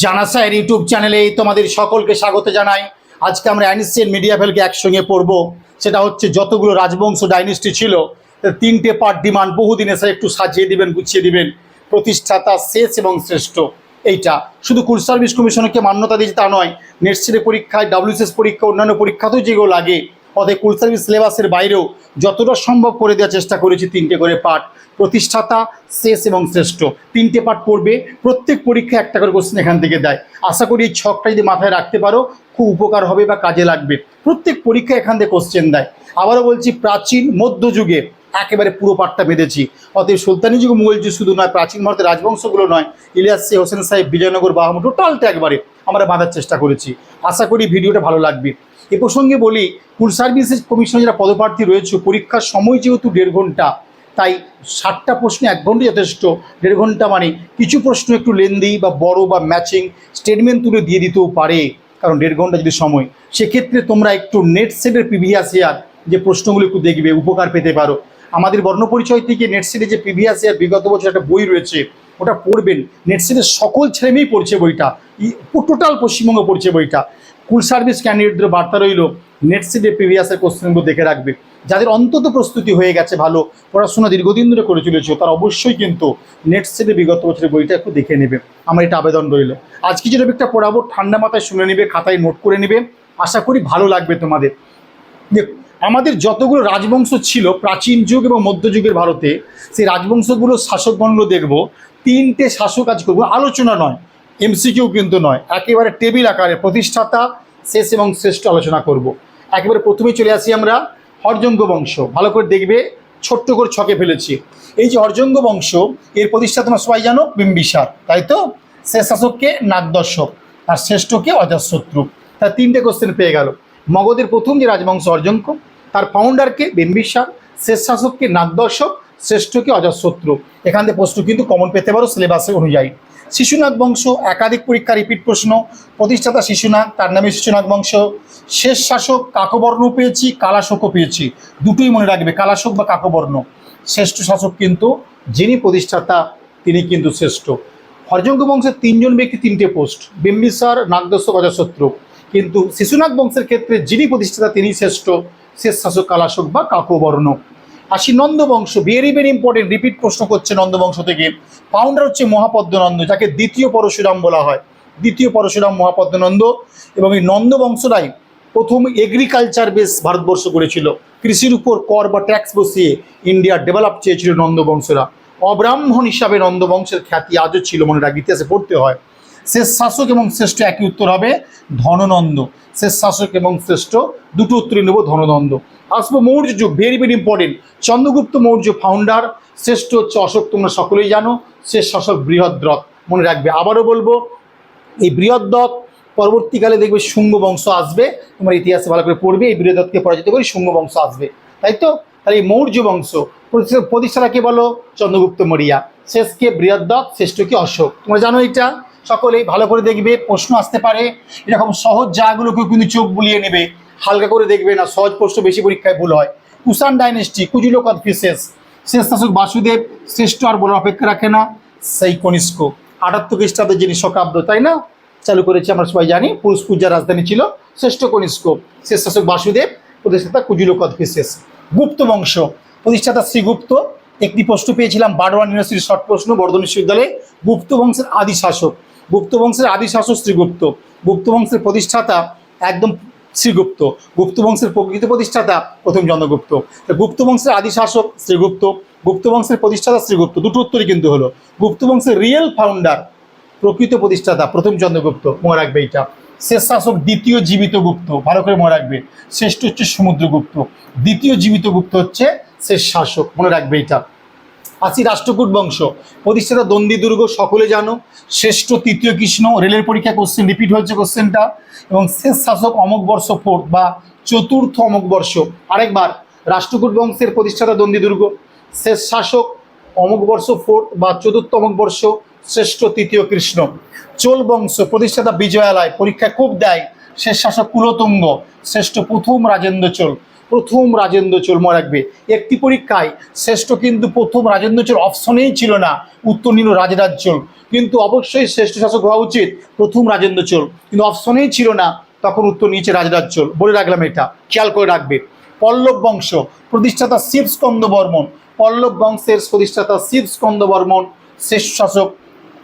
জানাসায়ের YouTube চ্যানেলে তোমাদের সকলকে স্বাগত জানাই। আজকে আমরা অ্যানিসিয়ান মিডিয়া ফেলকে একসঙ্গে পড়ব। সেটা হচ্ছে যতগুলো রাজবংশ ডাইনেস্টি ছিল তিনটে পার্ট ডিমান্ড বহুদিন এসে একটু সাজিয়ে দিবেন, গুছিয়ে দিবেন। প্রতিষ্ঠাতা শেষ এবং শ্রেষ্ঠ, এইটা। শুধু কুল সার্ভিস কমিশনকে মান্যতা দিয়েছে তা নয় নেটসিডে পরীক্ষায়, ডাব্লিউসিএস পরীক্ষা, অন্যান্য পরীক্ষাতেও যেগুলো লাগে অতএব কুল সার্ভিস সিলেবাসের বাইরেও যতটা সম্ভব করে দেওয়ার চেষ্টা করেছি তিনটে করে পাঠ। প্রতিষ্ঠাতা, শেষ এবং শ্রেষ্ঠ। তিনটে পাঠ পড়বে, প্রত্যেক পরীক্ষায় একটা করে কোশ্চেন এখান থেকে দেয়। আশা করি এই ছকটা যদি মাথায় রাখতে পারো, খুব উপকার হবে বা কাজে লাগবে। প্রত্যেক পরীক্ষায় এখান থেকে কোশ্চেন দেয়। আবারও বলছি, প্রাচীন, মধ্যযুগে একেবারে পুরো পাঠটা বেঁধেছি। অতএব সুলতানি যুগ মুঘল যুগ শুধু নয়, প্রাচীন ভারতের রাজবংশগুলো নয়, ইলিয়াস সে, হোসেন সাহেব, বিজয়নগর বাহামু টোটালটা একবারে আমরা বাঁধার চেষ্টা করেছি। আশা করি ভিডিওটা ভালো লাগবে। এ প্রসঙ্গে বলি কুল সার্ভিসেস কমিশনে যারা পদপ্রার্থী রয়েছে, পরীক্ষার সময় যেহেতু দেড় ঘণ্টা, তাই ষাটটা প্রশ্ন এক ঘণ্টা যথেষ্ট। দেড় ঘণ্টা মানে কিছু প্রশ্ন একটু লেন্দি বা বড় বা ম্যাচিং স্টেটমেন্ট তুলে দিয়ে দিতেও পারে, কারণ দেড় ঘণ্টা যদি সময়। সেক্ষেত্রে তোমরা একটু নেট সেটের প্রিভিয়াস ইয়ার যে প্রশ্নগুলো একটু দেখবে, উপকার পেতে পারো। আমাদের বর্ণপরিচয় থেকে নেটসেটে যে প্রিভিয়াস ইয়ার বিগত বছর একটা বই রয়েছে, ওটা পড়বেন। নেটসেটের সকল ছেলেমেয়েই পড়ছে বইটা। টোটাল পশ্চিমবঙ্গ পড়ছে বইটা। কুল সার্ভিস ক্যান্ডিডেটদের বার্তা রইল নেটসেটে প্রিভিয়াসের কোশ্চেনগুলো দেখে রাখবে। যাদের অন্তত প্রস্তুতি হয়ে গেছে ভালো, পড়াশোনা দীর্ঘদিন ধরে করে চলেছে, তারা অবশ্যই কিন্তু নেট নেটসেটে বিগত বছরের বইটা একটু দেখে নেবে। আমার এটা আবেদন রইল। আজকে যে টপিকটা পড়াবো, ঠান্ডা মাথায় শুনে নেবে, খাতায় নোট করে নেবে। আশা করি ভালো লাগবে তোমাদের। দেখ, আমাদের যতগুলো রাজবংশ ছিল, প্রাচীন যুগ এবং মধ্যযুগের ভারতে, সেই রাজবংশগুলো শাসকগণগুলো দেখব। তিনটে শাসক আজ করব। আলোচনা নয় এমসিকিউ কিন্তু নয়। একেবারে টেবিল আকারে প্রতিষ্ঠাতা শেষ এবং শ্রেষ্ঠ আলোচনা করব। একেবারে প্রথমেই চলে আসি আমরা হরজঙ্গ বংশ। ভালো করে দেখবে, ছোট্ট করে ছকে ফেলেছি। এই যে হরজঙ্গ বংশ, এর প্রতিষ্ঠাতা সবাই জানো, বিম্বিসার। তাই তো? শেষ শাসককে নাগদর্শক, আর শ্রেষ্ঠকে অজাশত্রু তার তিনটে কোশ্চেন পেয়ে গেল। মগধের প্রথম যে রাজবংশ অর্জঙ্ক তার ফাউন্ডারকে বিম্বিসার শেষ শাসককে নাগদর্শক, শ্রেষ্ঠকে অজাশত্রু এখান থেকে প্রশ্ন কিন্তু কমন পেতে পারো সিলেবাসের অনুযায়ী। শিশুনাগ বংশ, একাধিক পরীক্ষা রিপিট প্রশ্ন, প্রতিষ্ঠাতা শিশুনাগ তার নামে শিশুনাগ বংশ। শেষ শাসক কাকবর্ণ পেয়েছি, কালাশোকও পেয়েছি। দুটোই মনে রাখবে, কালাশোক বা কাকবর্ণ। শ্রেষ্ঠ শাসক কিন্তু যিনি প্রতিষ্ঠাতা, তিনি কিন্তু শ্রেষ্ঠ। হরজঙ্গ বংশের তিনজন ব্যক্তি, তিনটে পোস্ট। বিম্বিসার নাগদর্শক অজাতশত্রু কিন্তু শিশুনাগ বংশের ক্ষেত্রে যিনি প্রতিষ্ঠাতা তিনি শ্রেষ্ঠ। শেষ শাসক কালাশোক বা কাকবর্ণ। আসি নন্দবংশ ভেরি ভেরি ইম্পর্টেন্ট রিপিট প্রশ্ন করছে নন্দবংশ থেকে। ফাউন্ডার হচ্ছে মহাপদ্মনন্দ, যাকে দ্বিতীয় পরশুরাম বলা হয়। দ্বিতীয় পরশুরাম, মহাপদ্মনন্দ। এবং এই নন্দবংশরাই প্রথম এগ্রিকালচার বেস ভারতবর্ষ করেছিল। কৃষির উপর কর বা ট্যাক্স বসিয়ে ইন্ডিয়া ডেভেলপ চেয়েছিল নন্দবংশরা। অব্রাহ্মণ হিসাবে নন্দবংশের খ্যাতি আজও ছিল মনে রাখ ইতিহাসে পড়তে হয়। শেষ শাসক এবং শ্রেষ্ঠ একই উত্তর হবে ধননন্দ। শেষ শাসক এবং শ্রেষ্ঠ, দুটো উত্তরই নেব ধননন্দ। আসব মৌর্য যুগ very very important Chandragupta Maurya founder শ্রেষ্ঠ হচ্ছে অশোক, তোমরা সকলেই জানো শেষ শাসক বৃহদ্রথ মনে রাখবে। আবারও বলব, এই বৃহদ্রথ পরবর্তীকালে দেখবে শুঙ্গ বংশ আসবে, তোমার ইতিহাসে ভালো করে পড়বে, এই বৃহদ্রথকে পরাজিত করে শুঙ্গ বংশ আসবে। তাই তো? তাহলে এই মৌর্য বংশ, প্রতিষ্ঠা- প্রতিষ্ঠাতাকে বলো? চন্দ্রগুপ্ত মরিয়া। শেষকে বৃহদ্রথ শ্রেষ্ঠকে অশোক? তোমরা জানো এটা? সকলেই ভালো করে দেখবে, প্রশ্ন আসতে পারে। এরকম সহজ জায়গাগুলোকেও কিন্তু চোখ বুলিয়ে নেবে। হালকা করে দেখবে না, সহজ প্রশ্ন বেশি পরীক্ষায় ভুল হয়। কুষাণ ডাইনেস্টি কুজুলো কনফিউসেস শেষ শাসক বাসুদেব, শ্রেষ্ঠ আর বলার অপেক্ষা রাখে না, সেই কনিষ্ক। আটাত্তর খ্রিস্টাব্দের যিনি শকাব্দ, তাই না? চালু করেছে আমরা সবাই জানি, পুরুষ পূজার রাজধানী ছিল শ্রেষ্ঠ কনিষ্ক। শেষ শাসক বাসুদেব, প্রতিষ্ঠাতা কুজুলো কনফিউসেস গুপ্ত বংশ, প্রতিষ্ঠাতা শ্রীগুপ্ত। একটি প্রশ্ন পেয়েছিলাম বারোয়ান ইউনিভার্সিটির শর্ট প্রশ্ন, বর্ধমান বিশ্ববিদ্যালয়ে। গুপ্ত বংশের আদি শাসক গুপ্ত বংশের আদি শাসক শ্রীগুপ্ত। গুপ্ত বংশের প্রতিষ্ঠাতা একদম শ্রীগুপ্ত। গুপ্ত বংশের প্রকৃত প্রতিষ্ঠাতা প্রথম চন্দ্রগুপ্ত। গুপ্ত বংশের আদি শাসক শ্রীগুপ্ত, গুপ্ত বংশের প্রতিষ্ঠাতা শ্রীগুপ্ত। দুটো উত্তরই কিন্তু হলো। গুপ্ত বংশের রিয়েল ফাউন্ডার প্রকৃত প্রতিষ্ঠাতা প্রথম চন্দ্রগুপ্ত। মনে রাখবে এইটা শেষ শাসক দ্বিতীয় জীবিত গুপ্ত। ভালো করে মনে রাখবে। শ্রেষ্ঠ হচ্ছে সমুদ্রগুপ্ত। দ্বিতীয় জীবিত গুপ্ত হচ্ছে শেষ শাসক। মনে রাখবে এটা। আসি রাষ্ট্রকূট বংশ। প্রতিষ্ঠাতা দন্ডী দুর্গ সকলে জানো, শ্রেষ্ঠ তৃতীয় কৃষ্ণ, রেলের পরীক্ষা কোশ্চেন রিপিট হয়েছে কোশ্চেনটা এবং শেষ শাসক অমক বর্ষ ফোর্থ বা চতুর্থ অমক বর্ষ। আরেকবার, রাষ্ট্রকূট বংশের প্রতিষ্ঠাতা দন্ডী দুর্গ শেষ শাসক অমক বর্ষ ফোর্থ বা চতুর্থ অমক বর্ষ, শ্রেষ্ঠ তৃতীয় কৃষ্ণ। চোল বংশ, প্রতিষ্ঠাতা বিজয়ালয়, পরীক্ষা খুব দেয়, শেষ শাসক কুলতুঙ্গ, শ্রেষ্ঠ প্রথম রাজেন্দ্র চোল। প্রথম রাজেন্দ্র চোল রাখবে একটি পরীক্ষায় শ্রেষ্ঠ কিন্তু প্রথম রাজেন্দ্র চোল অপশনেই ছিল না, উত্তর নিল রাজরাজ চোল। কিন্তু অবশ্যই শ্রেষ্ঠ শাসক হওয়া উচিত প্রথম রাজেন্দ্র চোল। কিন্তু অপশনেই ছিল না, তখন উত্তর নিয়েছে রাজরাজ চোল। বলে রাখলাম এটা, খেয়াল করে রাখবে। পল্লব বংশ, প্রতিষ্ঠাতা শিব স্কন্দ বর্মন। পল্লব বংশের প্রতিষ্ঠাতা শিব স্কন্দ বর্মন, শ্রেষ্ঠ শাসক,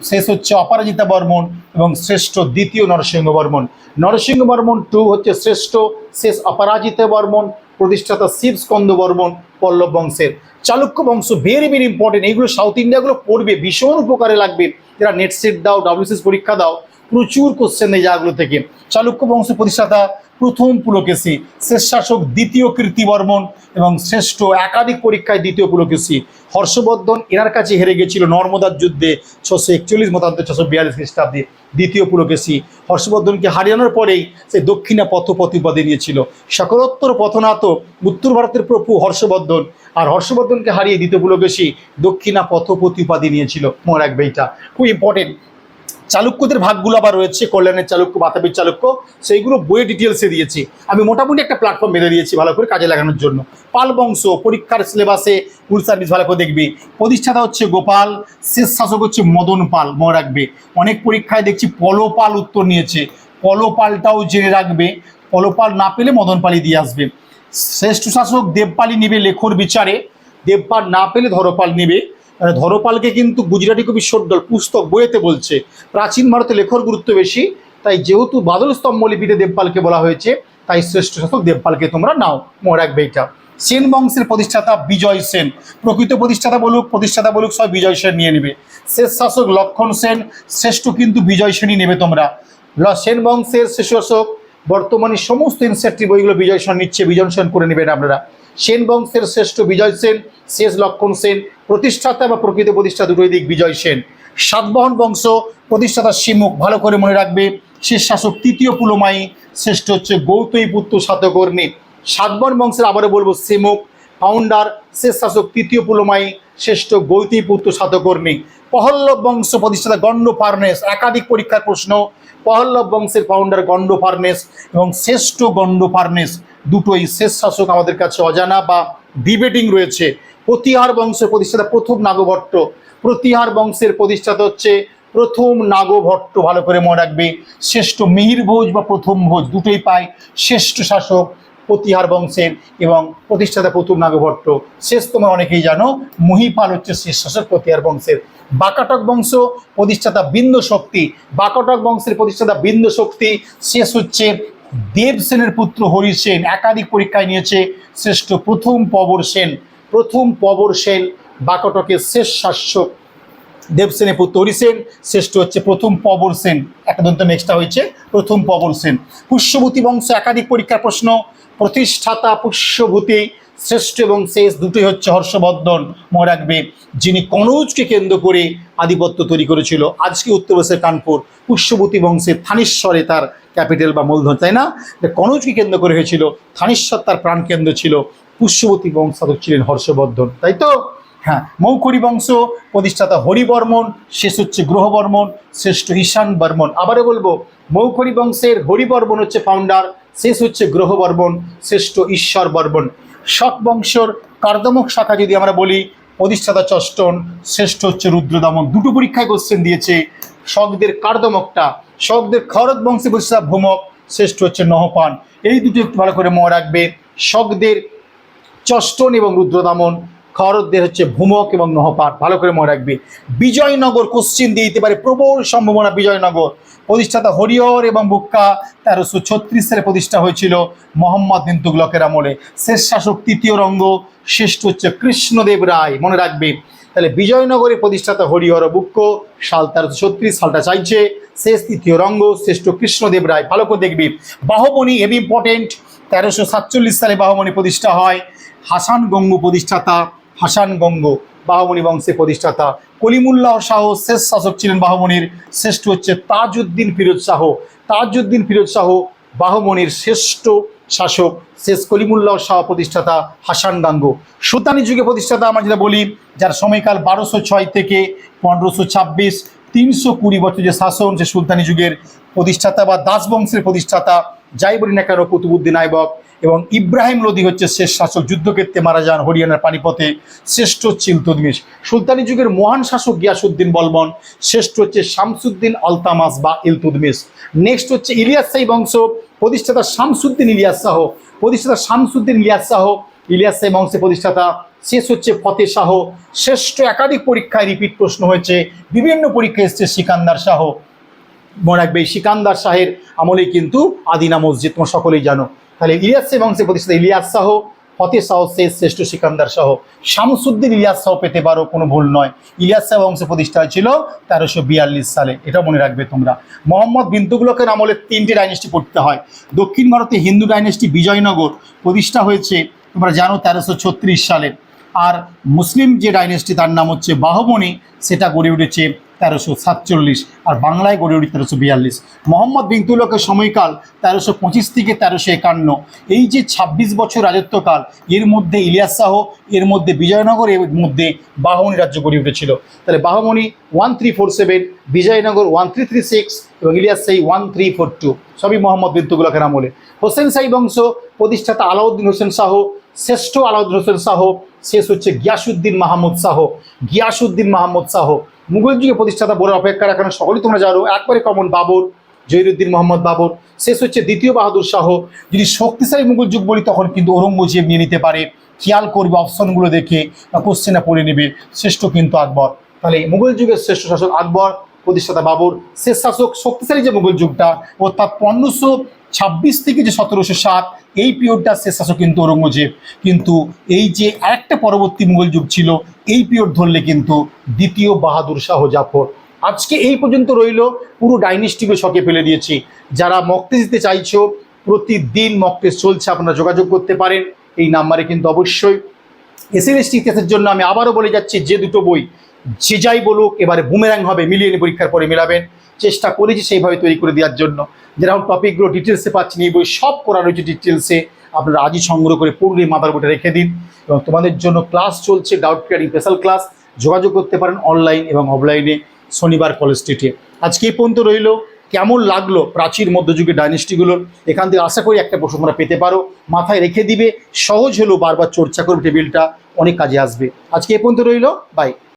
শেষ হচ্ছে অপরাজিতা বর্মন এবং শ্রেষ্ঠ দ্বিতীয় নরসিংহ বর্মন। নরসিংহ বর্মন টু হচ্ছে শ্রেষ্ঠ, শেষ অপরাজিতা বর্মন। প্রতিষ্ঠাতা শিব স্কন্দ বর্মন, পল্লব বংশের। চালুক্য বংশ ভেরি ভেরি ইম্পর্টেন্ট এইগুলো সাউথ ইন্ডিয়াগুলো পড়বে ভীষণ উপকারে লাগবে। যারা নেট সেট দাও ডাব্লিউসিএস পরীক্ষা দাও প্রচুর কোশ্চেন এই জায়গাগুলো থেকে। চালুক্য বংশ প্রতিষ্ঠাতা প্রথম পুলকেশী শেষ শাসক দ্বিতীয় কীর্তিবর্মন এবং শ্রেষ্ঠ একাধিক পরীক্ষায় দ্বিতীয় পুলকেশী হর্ষবর্ধন এনার কাছে হেরে গেছিল নর্মদার যুদ্ধে ছশো একচল্লিশ মতান্ত ছশো বিয়াল্লিশ খ্রিস্টাব্দে দ্বিতীয় পুলকেশী। হর্ষবর্ধনকে হারিয়ানোর পরেই সে দক্ষিণা পথ প্রতিপদে নিয়েছিল। সকলোত্তর পথনাত উত্তর ভারতের প্রভু হর্ষবর্ধন আর হর্ষবর্ধনকে হারিয়ে দ্বিতীয় পুলকেশী দক্ষিণা পথ প্রতিপাদি নিয়েছিল। মনে রাখবে এটা। খুব ইম্পর্টেন্ট চালুক্যদের ভাগগুলো আবার রয়েছে, কল্যাণের চালুক্য, বাতাবির চালুক্য, সেইগুলো বইয়ে ডিটেলসে দিয়েছি। আমি মোটামুটি একটা প্ল্যাটফর্ম বেঁধে দিয়েছি ভালো করে কাজে লাগানোর জন্য। পাল বংশ, পরীক্ষার সিলেবাসে ফুল সার্ভিস ভালো করে দেখবি। প্রতিষ্ঠাতা হচ্ছে গোপাল, শেষ শাসক হচ্ছে মদন পাল, মনে রাখবে। অনেক পরীক্ষায় দেখছি পলপাল উত্তর নিয়েছে। পলপালটাও জেনে রাখবে। পলপাল না পেলে মদন পালই দিয়ে আসবে। শ্রেষ্ঠ শাসক দেবপালি নেবে লেখর বিচারে। দেবপাল না পেলে ধরপাল নেবে। ধরপালকে কিন্তু গুজরাটি কবি সর্দল পুস্তক বইয়েতে বলছে, প্রাচীন ভারতে লেখর গুরুত্ব বেশি, তাই যেহেতু বাদল স্তম্ভ লিপিতে দেবপালকে বলা হয়েছে, তাই শ্রেষ্ঠ শাসক দেবপালকে তোমরা নাও মনে রাখবে এটা সেন বংশের প্রতিষ্ঠাতা বিজয় সেন। প্রকৃত প্রতিষ্ঠাতা বলুক প্রতিষ্ঠাতা বলুক সব বিজয় সেন নিয়ে নেবে। শেষ শাসক লক্ষণ সেন, শ্রেষ্ঠ কিন্তু বিজয় সেনই নেবে তোমরা। সেন বংশের শেষ শাসক, বর্তমানে সমস্ত ইনসেট্রি বইগুলো বিজয় সেন নিচ্ছে, বিজয় সেন করে নেবেন আপনারা। সেন বংশের শ্রেষ্ঠ বিজয় সেন, শেষ লক্ষণ সেন, প্রতিষ্ঠাতা বা প্রকৃত প্রতিষ্ঠা দুটোই দিক বিজয় সেন। সাতবাহন বংশ, প্রতিষ্ঠাতা শিমুখ ভালো করে মনে রাখবে, শেষ শাসক তৃতীয় পুলমাই, শ্রেষ্ঠ হচ্ছে গৌতমী পুত্র সাতকর্ণী। সাতবাহন বংশের আবারও বলব শিমুখ ফাউন্ডার শেষ শাসক তৃতীয় পুলমাই, শ্রেষ্ঠ গৌতী পুত্র সাতকর্ণী। পহল্লব বংশ, প্রতিষ্ঠাতা গণ্ড ফার্নেস, একাধিক পরীক্ষার প্রশ্ন। পহল্লব বংশের ফাউন্ডার গণ্ড ফার্নেস এবং শ্রেষ্ঠ গণ্ড ফার্নেস। দুটোই শেষ শাসক আমাদের কাছে অজানা বা ডিবেটিং রয়েছে। প্রতিহার বংশের প্রতিষ্ঠাতা প্রথম নাগভট্ট। প্রতিহার বংশের প্রতিষ্ঠাতা হচ্ছে প্রথম নাগভট্ট, ভালো করে মনে রাখবে। শ্রেষ্ঠ মিহির ভোজ বা প্রথম ভোজ দুটোই পায় শ্রেষ্ঠ শাসক প্রতিহার বংশের এবং প্রতিষ্ঠাতা প্রথম নাগভট্ট। শেষ তোমরা অনেকেই জানো, মহিপাল হচ্ছে শেষ শাসক প্রতিহার বংশের। বাকাটক বংশ প্রতিষ্ঠাতা বিন্দ শক্তি। বাকাটক বংশের প্রতিষ্ঠাতা বিন্দ শক্তি, শেষ হচ্ছে দেবসেনের পুত্র হরি সেন একাধিক পরীক্ষায় নিয়েছে শ্রেষ্ঠ প্রথম পবর সেন। প্রথম পবর সেন বাকটকের শেষ শাসক দেবসেনের পুত্র হরি সেন, শ্রেষ্ঠ হচ্ছে প্রথম পবর সেন। একাদন্ত নেক্সটা হয়েছে প্রথম পবর সেন। পুষ্যভূতি বংশ একাধিক পরীক্ষার প্রশ্ন, প্রতিষ্ঠাতা পুষ্যভূতি শ্রেষ্ঠ এবং শেষ দুটোই হচ্ছে হর্ষবর্ধন মনে রাখবে যিনি কনৌজকে কেন্দ্র করে আধিপত্য তৈরি করেছিল। আজকে উত্তরপ্রদেশের কানপুর পুষ্যভূতি বংশের থানেশ্বরে তার ক্যাপিটাল বা মূলধন, তাই না? কনৌজকে কেন্দ্র করে হয়েছিল, থানেশ্বর তার প্রাণকেন্দ্র ছিল, পুষ্যবতী বংশাধক ছিলেন হর্ষবর্ধন, তাই তো? হ্যাঁ মৌখরি বংশ, প্রতিষ্ঠাতা হরিবর্মন, শেষ হচ্ছে গ্রহবর্মন, শ্রেষ্ঠ ঈশান বর্মন। আবারও বলব মৌখরি বংশের হরিবর্মন হচ্ছে ফাউন্ডার শেষ হচ্ছে গ্রহবর্মন, শ্রেষ্ঠ ঈশ্বর বর্মন। শক বংশর কার্দমক শাখা যদি আমরা বলি প্রতিষ্ঠাতা চষ্টন শ্রেষ্ঠ হচ্ছে রুদ্রদমন। দুটো পরীক্ষায় কোশ্চেন দিয়েছে শকদের কার্দমকটা শকদের খরদ বংশে প্রতিষ্ঠা ভূমক, শ্রেষ্ঠ হচ্ছে নহপান। এই দুটো একটু ভালো করে মনে রাখবে। শকদের চষ্টন এবং রুদ্রদামন খরদদের হচ্ছে ভূমক এবং নহপাট ভালো করে মনে রাখবে। বিজয়নগর কোশ্চিন দিয়ে দিতে পারে প্রবল সম্ভাবনা বিজয়নগর। প্রতিষ্ঠাতা হরিহর এবং বুক্কা তেরোশো ছত্রিশ সালে প্রতিষ্ঠা হয়েছিল মোহাম্মদ বিন তুগলকের আমলে। শেষ শাসক তৃতীয় রঙ্গ, শ্রেষ্ঠ হচ্ছে কৃষ্ণদেব রায়। মনে রাখবে। তাহলে বিজয়নগরে প্রতিষ্ঠাতা হরিহর বুক্ক, সাল তেরোশো ছত্রিশ, সালটা চাইছে। শেষ তৃতীয় রঙ্গ, শ্রেষ্ঠ কৃষ্ণদেব রায়। ভালো করে দেখবি। বাহবনী হেভি ইম্পর্টেন্ট, তেরোশো সাতচল্লিশ সালে বাহমণি প্রতিষ্ঠা হয়। হাসান গঙ্গু প্রতিষ্ঠাতা হাসান গঙ্গ বাহমণি বংশের প্রতিষ্ঠাতা। কলিমুল্লাহ শাহ শেষ শাসক ছিলেন বাহমণির। শ্রেষ্ঠ হচ্ছে তাজউদ্দিন ফিরোজ শাহ। তাজউদ্দিন ফিরোজ শাহ বাহমণির শ্রেষ্ঠ শাসক। শেষ কলিমুল্লাহ শাহ প্রতিষ্ঠাতা হাসান গাঙ্গ সুলতানি যুগে প্রতিষ্ঠাতা আমরা যেটা বলি, যার সময়কাল বারোশো ছয় থেকে পনেরোশো ছাব্বিশ, তিনশো কুড়ি বছর যে শাসন, সে সুলতানি যুগের প্রতিষ্ঠাতা বা দাস বংশের প্রতিষ্ঠাতা যাই বলি না কেন কুতুবুদ্দিন আইবক। এবং ইব্রাহিম লোদি হচ্ছে শেষ শাসক, যুদ্ধক্ষেত্রে মারা যান হরিয়ানার পানিপথে শ্রেষ্ঠ হচ্ছে ইলতুদমিশ সুলতানি যুগের মহান শাসক গিয়াসুদ্দিন বলবন, শ্রেষ্ঠ হচ্ছে শামসুদ্দিন আলতামাস বা ইলতুদমিশ। নেক্সট হচ্ছে ইলিয়াস বংশ, প্রতিষ্ঠাতা শামসুদ্দিন ইলিয়াস শাহ। প্রতিষ্ঠাতা শামসুদ্দিন ইলিয়াস শাহ, ইলিয়াস শাহী বংশের প্রতিষ্ঠাতা। শেষ হচ্ছে ফতে শাহ। শ্রেষ্ঠ একাধিক পরীক্ষায় রিপিট প্রশ্ন হয়েছে, বিভিন্ন পরীক্ষায় এসছে সিকান্দার শাহ। মনে রাখবে সিকান্দার শাহের আমলেই কিন্তু আদিনা মসজিদ, তোমরা সকলেই জানো। তাহলে ইলিয়াস বংশের প্রতিষ্ঠাতা ইলিয়াস শাহ ফতে শাহ শেষ শ্রেষ্ঠ সিকান্দার শাহ। শামসুদ্দিন ইলিয়াস শাহ পেতে পারো, কোনো ভুল নয়। ইলিয়াস শাহ বংশের প্রতিষ্ঠা হয়েছিল তেরোশো বিয়াল্লিশ সালে, এটা মনে রাখবে তোমরা। মোহাম্মদ বিন্দুগুলোকের আমলে তিনটি ডাইনেস্টি পড়তে হয়। দক্ষিণ ভারতে হিন্দু ডাইনেস্টি বিজয়নগর প্রতিষ্ঠা হয়েছে, তোমরা জানো তেরোশো ছত্রিশ সালে। আর মুসলিম যে ডাইনেস্টি, তার নাম হচ্ছে বাহমনি সেটা গড়ে উঠেছে তেরোশো সাতচল্লিশ আর বাংলায় গড়ে উঠে তেরোশো বিয়াল্লিশ। মোহাম্মদ বিন্তুলকের সময়কাল তেরোশো পঁচিশ থেকে তেরোশো একান্ন। এই যে ২৬ বছর রাজত্বকাল, এর মধ্যে ইলিয়াস শাহ, এর মধ্যে বিজয়নগর, এর মধ্যে বাহমনি রাজ্য গড়ে উঠেছিল। তাহলে Bahmani one three four seven Vijayanagara one three three six এবং Ilyas Shahi one three four two সবই মোহাম্মদ বিন্তুগুলকের আমলে। হোসেন শাহী বংশ, প্রতিষ্ঠাতা আলাউদ্দিন হোসেন শাহ, শ্রেষ্ঠ আলাউদ্দিন হোসেন শাহ, শেষ হচ্ছে গিয়াসুদ্দিন মাহমুদ শাহ। গিয়াসুদ্দিন মাহমুদ শাহ মুঘল যুগে প্রতিষ্ঠাতা বড় অপেক্ষা রাখানো সকলেই তোমরা জানো। একবারে কমন বাবর, জহিরুদ্দিন মোহাম্মদ বাবর। শেষ হচ্ছে দ্বিতীয় বাহাদুর শাহ। যদি শক্তিশালী মুঘল যুগ বলি, তখন কিন্তু ঔরঙ্গজেব নিয়ে নিতে পারে। খেয়াল করবে অপশনগুলো দেখে বা কোশ্চেনে পড়ে নেবে। শ্রেষ্ঠ কিন্তু আকবর। তাহলে মুঘল যুগের শ্রেষ্ঠ শাসক আকবর, প্রতিষ্ঠাতা বাবর। শেষ শাসক শক্তিশালী যে মুঘল যুগটা অর্থাৎ পনেরোশো ছাব্বিশ থেকে যে সতেরোশো সাত, এই পিরিয়ডটা শেষ শাসক কিন্তু ঔরঙ্গজেব। কিন্তু এই যে আরেকটা পরবর্তী মুঘল যুগ ছিল, এই পিরিয়ড ধরলে কিন্তু দ্বিতীয় বাহাদুর শাহ জাফর। আজকে এই পর্যন্ত রইল, পুরো ডাইনেস্টিকে শকে ফেলে দিয়েছি। যারা মক্তে দিতে চাইছো, প্রতিদিন মক্তে চলছে, আপনারা যোগাযোগ করতে পারেন। এই নাম্বারে কিন্তু অবশ্যই। এসএলএসটি ইতিহাসের জন্য আমি আবারও বলে যাচ্ছি, যে দুটো বই, যে যাই বলুক, এবারে বুমেরাং হবে, মিলিয়ে পরীক্ষার পরে মেলাবেন। চেষ্টা করেছি সেইভাবে তৈরি করে দেওয়ার জন্য। যেরকম টপিকগুলো ডিটেলসে পাচ্ছেন এই বই সব করা রয়েছে ডিটেলসে আপনারা আজই সংগ্রহ করে পড়লে মাথার উপরে রেখে দিন। এবং তোমাদের জন্য ক্লাস চলছে ডাউট ক্লিয়ারিং স্পেশাল ক্লাস যোগাযোগ করতে পারেন অনলাইন এবং অফলাইনে শনিবার কলেজ স্ট্রিটে আজকে এই পর্যন্ত রইল। কেমন লাগল প্রাচীর, মধ্যযুগের ডাইনেস্টিগুলোর এখান থেকে আশা করি একটা প্রশ্ন তোমরা পেতে পারো। মাথায় রেখে দিবে, সহজ হলেও বারবার চর্চা করবে টেবিলটা অনেক কাজে আসবে। আজকে এ পর্যন্ত রইল। বাই